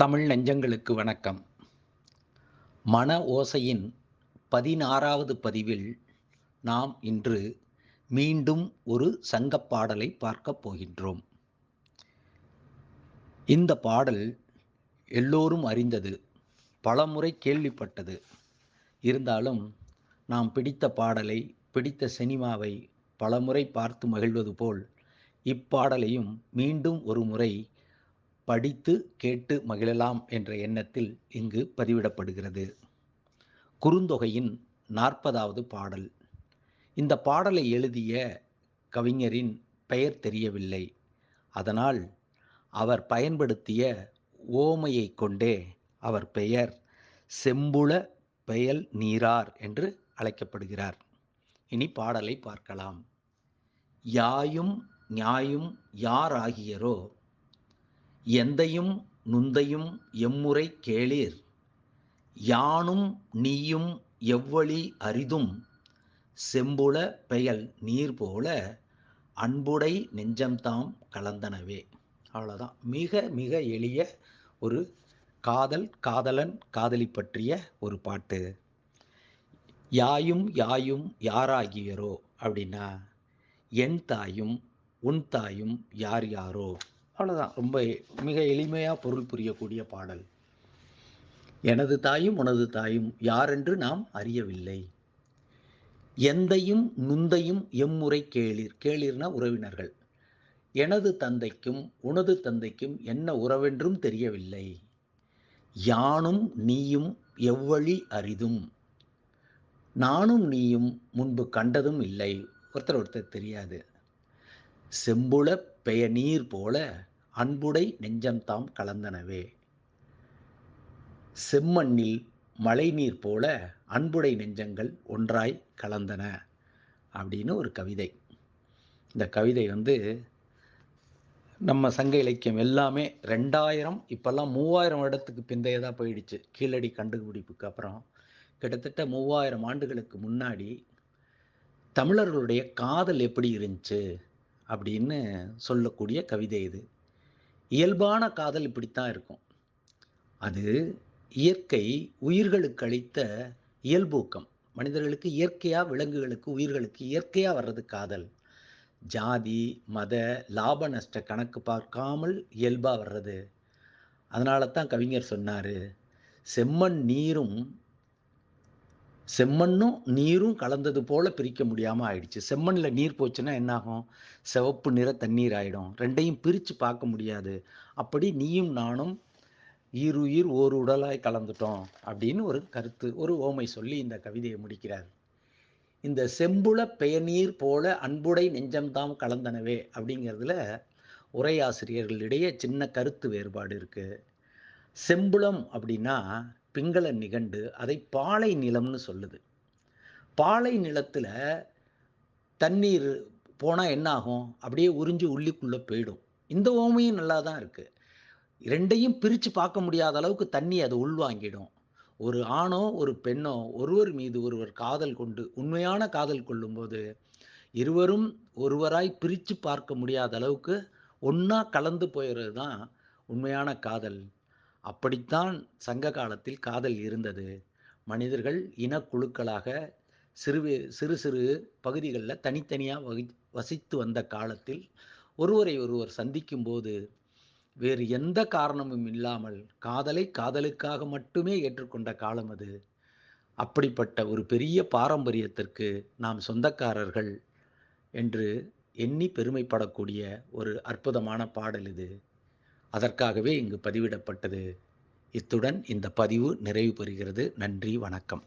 தமிழ் நெஞ்சங்களுக்கு வணக்கம். மன ஓசையின் பதினாறாவது பதிவில் நாம் இன்று மீண்டும் ஒரு சங்கப் பாடலை பார்க்கப் போகின்றோம். இந்த பாடல் எல்லோரும் அறிந்தது பலமுறை கேள்விப்பட்டது. இருந்தாலும் நாம் பிடித்த பாடலை பிடித்த சினிமாவை பலமுறை பார்த்து மகிழ்வது போல் இப்பாடலையும் மீண்டும் ஒரு முறை படித்து கேட்டு மகிழலாம் என்ற எண்ணத்தில் இங்கு பதிவிடப்படுகிறது. குறுந்தொகையின் நாற்பதாவது பாடல். இந்த பாடலை எழுதிய கவிஞரின் பெயர் தெரியவில்லை. அதனால் அவர் பயன்படுத்திய ஓமையை கொண்டே அவர் பெயர் செம்புல பெயல் நீரார் என்று அழைக்கப்படுகிறார். இனி பாடலை பார்க்கலாம். யாயும் ஞாயும் யாராகியரோ எந்தையும் நுந்தையும் எம்முறை கேளீர். யானும் நீயும் எவ்வழி அரிதும் செம்புல பெயல் நீர் போல அன்புடை நெஞ்சம்தாம் கலந்தனவே. அவ்வளோதான் மிக மிக எளிய ஒரு காதல் காதலன் காதலி பற்றிய ஒரு பாட்டு. யாயும் யாயும் யாராகியரோ அப்படின்னா என் தாயும் உன் தாயும் யார் யாரோ? அவ்வளோதான் ரொம்ப மிக எளிமையாக பொருள் புரியக்கூடிய பாடல். எனது தாயும் உனது தாயும் யாரென்று நாம் அறியவில்லை. எந்தையும் நுந்தையும் எம்முறை கேளிர். கேளிர்னா உறவினர்கள். எனது தந்தைக்கும் உனது தந்தைக்கும் என்ன உறவென்றும் தெரியவில்லை. யானும் நீயும் எவ்வழி அரிதும். நானும் நீயும் முன்பு கண்டதும் இல்லை. ஒருத்தர் ஒருத்தர் தெரியாது. செம்புல பெய நீர் போல அன்புடை நெஞ்சம்தாம் கலந்தனவே. செம்மண்ணில் மழைநீர் போல அன்புடை நெஞ்சங்கள் ஒன்றாய் கலந்தன அப்படின்னு ஒரு கவிதை. இந்த கவிதை வந்து நம்ம சங்க இலக்கியம் எல்லாமே ரெண்டாயிரம் இப்போல்லாம் மூவாயிரம் வருடத்துக்கு பிந்தையதாக போயிடுச்சு. கீழடி கண்டுபிடிப்புக்கு அப்புறம் கிட்டத்தட்ட மூவாயிரம் ஆண்டுகளுக்கு முன்னாடி தமிழர்களுடைய காதல் எப்படி இருந்துச்சு அப்படின்னு சொல்லக்கூடிய கவிதை இது. இயல்பான காதல் இப்படித்தான் இருக்கும். அது இயற்கை உயிர்களுக்கு அளித்த இயல்பூக்கம். மனிதர்களுக்கு இயற்கையாக விலங்குகளுக்கு உயிர்களுக்கு இயற்கையாக வர்றது காதல். ஜாதி மத லாப நஷ்ட கணக்கு பார்க்காமல் இயல்பாக வர்றது. அதனால தான் கவிஞர் சொன்னார் செம்மண் நீரும் செம்மண்ணும் நீரும் கலந்தது போல பிரிக்க முடியாமல் ஆயிடுச்சு. செம்மண்ணில் நீர் போச்சுன்னா என்னாகும்? சிவப்பு நிற தண்ணீர் ஆகிடும் ரெண்டையும் பிரித்து பார்க்க முடியாது. அப்படி நீயும் நானும் ஈருயிர் ஓர் உடலாய் கலந்துட்டோம் அப்படின்னு ஒரு கருத்து ஒரு ஓமை சொல்லி இந்த கவிதையை முடிக்கிறார். இந்த செம்புள பெயநீர் போல அன்புடை நெஞ்சம்தாம் கலந்தனவே அப்படிங்கிறதுல உரையாசிரியர்களிடையே சின்ன கருத்து வேறுபாடு இருக்குது செம்புலம் அப்படின்னா பிங்கள நிகண்டு அதை பாலை நிலம்னு சொல்லுது. பாலை நிலத்தில் தண்ணீர் போனால் என்ன ஆகும் அப்படியே உறிஞ்சு உள்ளிக்குள்ளே போயிடும். இந்த ஓமையும் நல்லா தான் இருக்குது ரெண்டையும் பிரித்து பார்க்க முடியாத அளவுக்கு தண்ணி அதை உள்வாங்கிடும். ஒரு ஆணோ ஒரு பெண்ணோ ஒருவர் மீது ஒருவர் காதல் கொண்டு உண்மையான காதல் கொள்ளும்போது இருவரும் ஒருவராய் பிரித்து பார்க்க முடியாத அளவுக்கு ஒன்றா கலந்து போயிடுறது தான் உண்மையான காதல். அப்படித்தான் சங்க காலத்தில் காதல் இருந்தது. மனிதர்கள் இனக்குழுக்களாக சிறு சிறு சிறு பகுதிகளில் தனித்தனியாக வகி வசித்து வந்த காலத்தில் ஒருவரை ஒருவர் சந்திக்கும் போது வேறு எந்த காரணமும் இல்லாமல் காதலை காதலுக்காக மட்டுமே ஏற்றுக்கொண்ட காலம் அது. அப்படிப்பட்ட ஒரு பெரிய பாரம்பரியத்திற்கு நாம் சொந்தக்காரர்கள் என்று எண்ணி பெருமைப்படக்கூடிய ஒரு அற்புதமான பாடல் இது. அதற்காகவே இங்கு பதிவிடப்பட்டது. இத்துடன் இந்த பதிவு நிறைவு பெறுகிறது. நன்றி வணக்கம்.